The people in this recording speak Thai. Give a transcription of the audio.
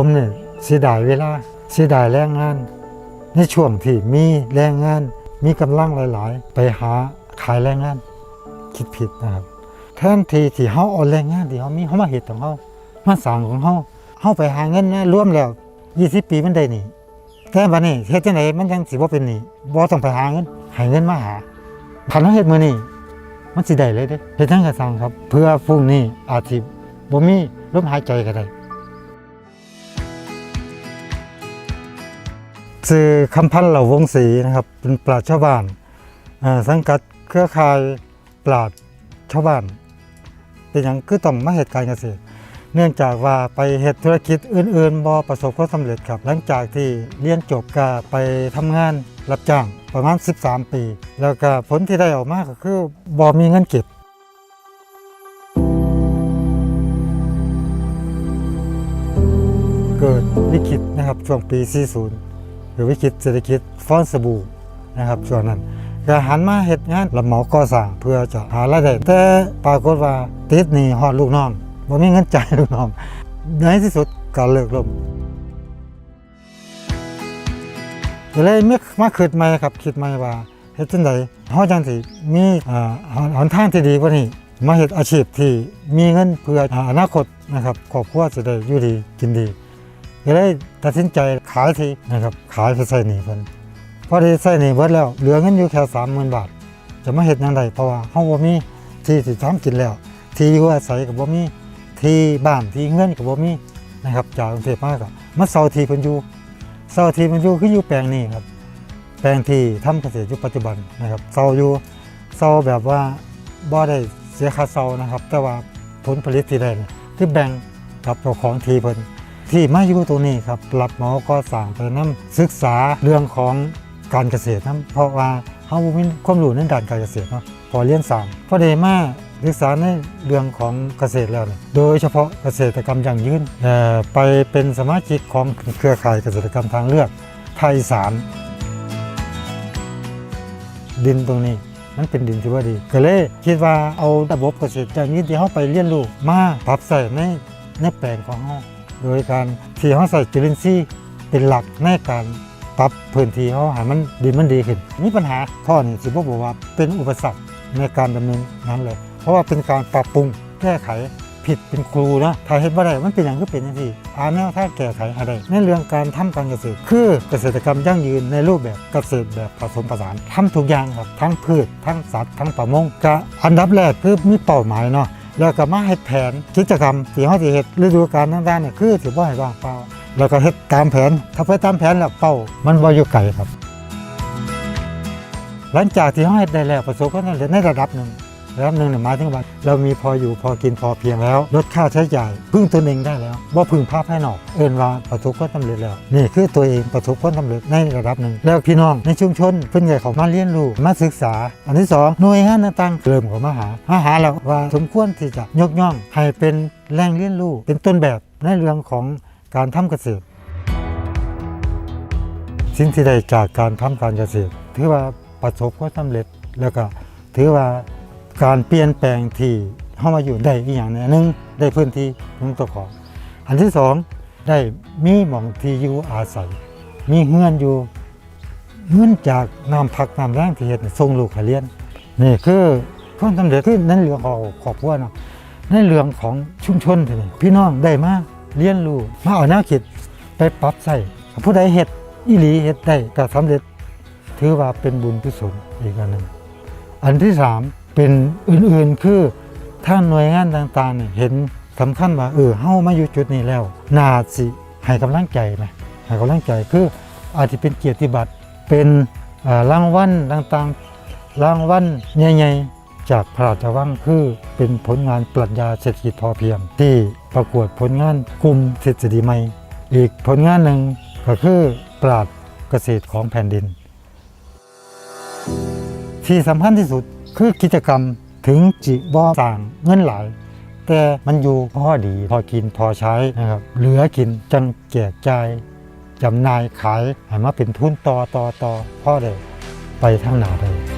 ผมเนี่ยเสียดายเวลาเสียดายแรงงาน ในช่วงที่มีแรงงาน มีกำลังหลาย ๆ ไปหาขายแรงงาน คิดผิดนะครับแทนที่ที่เฮาเอาแรงงานที่เฮามีเฮามาเฮ็ดของเฮามาสร้างของเฮาเฮาไปหาเงินนะร่วมแล้ว20ปีมันได้หนี่แต่บัดนี้เฮ็ดจังไดมันยังสิบ่เป็นหนี้บ่ต้องไปหาเงินห้เงินมาหาคันเฮาเฮ็ดมื้อนี้มันสิได้เลยเด้เฮ็ดจังก็สร้างครับ เพื่อพรุ่งนี้อาจสิบ่มีลมหายใจก็ได้ สื่อคำพันธ์เหล่าวงศรีนะครับ เป็นปราชชาวบ้านอ่าสังกัดเครือข่ายปราชชาวบ้าน เป็นอย่างคือต้องมาเหตุการณ์เกษตรเนื่องจากว่าไปเหตุธุรกิจอื่นๆบ่ประสบความสำเร็จครับ หลังจากที่เรียนจบก็ไปทำงานรับจ้างประมาณ 13 ปี แล้วก็ผลที่ได้ออกมาก็คือบ่มีเงินเก็บเกิดวิกฤตนะครับช่วงปี 40 รือวิกฤตเศรษฐกิจฟ้อนสบู่นะครับช่วงนั้นก็หันมาเฮ็ดงานรับเหมาก่อสร้างเพื่อจะหารายได้แต่ปรากฏว่าติดหนี้ฮอดลูกน้องบ่มีเงินจ่ายลูกน้องในที่สุดก็เลิกลมก็เลยมีมาคิดใหม่ครับคิดใหม่ว่าเฮ็ดจังไดเฮาจังสิมีอ่าหนทางที่ดีกว่านี้มาเฮ็ดอาชีพที่มีเงินเพื่ออนาคตนะครับครอบครัวจะได้อยู่ดีกินดี ก็เลยตัดสินใจขายทีนะครับขายไปใส่หนี้เพิ่นพอได้ใส่หนี้เบิดแล้วเหลือเงินอยู่แค่30,000บาท จะมาเฮ็ดยังไดเพราะว่าเฮาบ่มีที่สิทำกินแล้ว ที่อยู่อาศัยก็บ่มีที่บ้านที่เงินก็บ่มีนะครับจากกรุงเทพมาก็มาเซาทีเพิ่นอยู่เซาทีเพิ่นอยู่คืออยู่แปลงนี้ครับ แปลงที่ทำเกษตรอยู่ปัจจุบันนะครับเซาอยู่เซาแบบว่าบ่ได้เสียค่าเซานะครับ แต่ว่าผลผลิตที่ได้เนี่ยคือแบ่งกับเจ้าของทีเพิ่น ที่มาอยู่ตรงนี้ครับรับหมาก็สั่งไปนํศึกษาเรื่องของการเกษตรนํเพราะว่าเฮาบ่มีความรู้ในด้านการเกษตรเนาะพอเรียนสั่งพอได้มาศึกษาในเรื่องของเกษตรแล้วเนี่ยโดยเฉพาะเกษตรกรรมอย่างยืนเอ่อไปเป็นสมาชิกของเครือข่ายเกษตรกรรมทางเลือกไทยสารดินตรงนี้มันเป็นดินที่ว่าดี ก็เลยคิดว่าเอาระบบเกษตรอย่างนี้ที่เขาไปเรียนรู้มาปรับใส่ในในแปลงของเขา โดยการที่เขาใส่จุลินทรีย์เป็นหลักในการปรับพื้นที่เขาให้มันดินมันดีขึ้น มีปัญหาข้อนี้สิบบอกว่าเป็นอุปสรรคในการดำเนินนั้นเลย เพราะว่าเป็นการปรับปรุงแก้ไขผิดเป็นครูนะถ้าเห็นว่าได้มันเป็นอย่างก็เป็นอย่างที่อาแนวถ้าแก้ไขอะไรในเรื่องการทำการเกษตร คือเกษตรกรรมยั่งยืนในรูปแบบเกษตรแบบผสมผสานทำทุกอย่างครับทั้งพืชทั้งสัตว์ทั้งประมงก็อันดับแรกคือมีเป้าหมายเนาะ แล้วก็มาเฮ็ดแผนกิจกรรมที่เฮาสีเฮ็ดฤดูกาลต่างๆเนี่ยคือสิบ่ให้ว่างเปล่าแล้วก็เฮ็ดตามแผนถ้าไปตามแผนแล้วเป้ามันบ่อยู่ไกลครับ หลังจากที่เฮาเฮ็ดได้แล้วประสบความสำเร็จในระดับหนึ่ง ระดับหนึ่งเนี่ยหมายถึงว่าเรามีพออยู่พอกินพอเพียงแล้ว ลดค่าใช้จ่ายพึ่งตนเองได้แล้วบ่าพึ่งภาพภายนอก เอินว่าประสบความสำเร็จแล้ว นี่คือตัวเองประสบความสำเร็จในระดับหนึ่ง แล้วพี่น้องในชุมชนเพิ่นก็เขามาเรียนรู้มาศึกษา อันที่สองหน่วยงานต่างๆเริ่มเข้ามาหามาหาแล้วว่าสมควรที่จะยกย่องให้เป็นแหล่งเรียนรู้เป็นต้นแบบในเรื่องของการทำเกษตรสิ่งที่ได้จากการทำการเกษตร ถือว่าประสบความสำเร็จแล้วก็ถือว่า การเปลี่ยนแปลงที่เข้ามาอยู่ได้อีกอย่างหนึงอันหนึงได้พื้นที่ของตัวของ อันที่สองได้มีหม่องที่อยู่อาศัย มีเฮือนอยู่เงินจากน้ำพักน้ำแรงที่เฮ็ดให้ส่งลูกให้เรียนนี่คือความสำเร็จคือในเรื่องของครอบครัวเนาะในเรื่องของชุมชนทีนี้พี่น้องได้มาเรียนรู้มาเอาแนวคิดไปปรับใช้ผู้ใดเฮ็ดอีหลีเฮ็ดได้ก็สำเร็จ ถือว่าเป็นบุญกุศลอีกอันหนึ่งอันที่สาม เป็นอื่นๆคือถ้าหน่วยงานต่างๆเห็นสำคัญว่าเออเฮามาอยู่จุดนี้แล้วน่าสิให้กำลังใจไหมให้กำลังใจคืออาจจะเป็นเกียรติบัตรเป็นรางวัลต่างๆรางวัลใหญ่ๆจากพระราชวังคือเป็นผลงานปรัชญาเศรษฐกิจพอเพียง ที่ประกวดผลงานกลุ่มเศรษฐกิจใหม่ อีกผลงานหนึ่งก็คือปราดเกษตรของแผ่นดิน ที่สำคัญที่สุด คือกิจกรรมถึงจิบ่ต่างเงินหลาย แต่มันอยู่พอดีพอกินพอใช้นะครับเหลือกินจังแจกจ่ายจำหน่ายขายให้มาเป็นทุนต่อต่อต่อพ่อเลยไปทางหนาเลย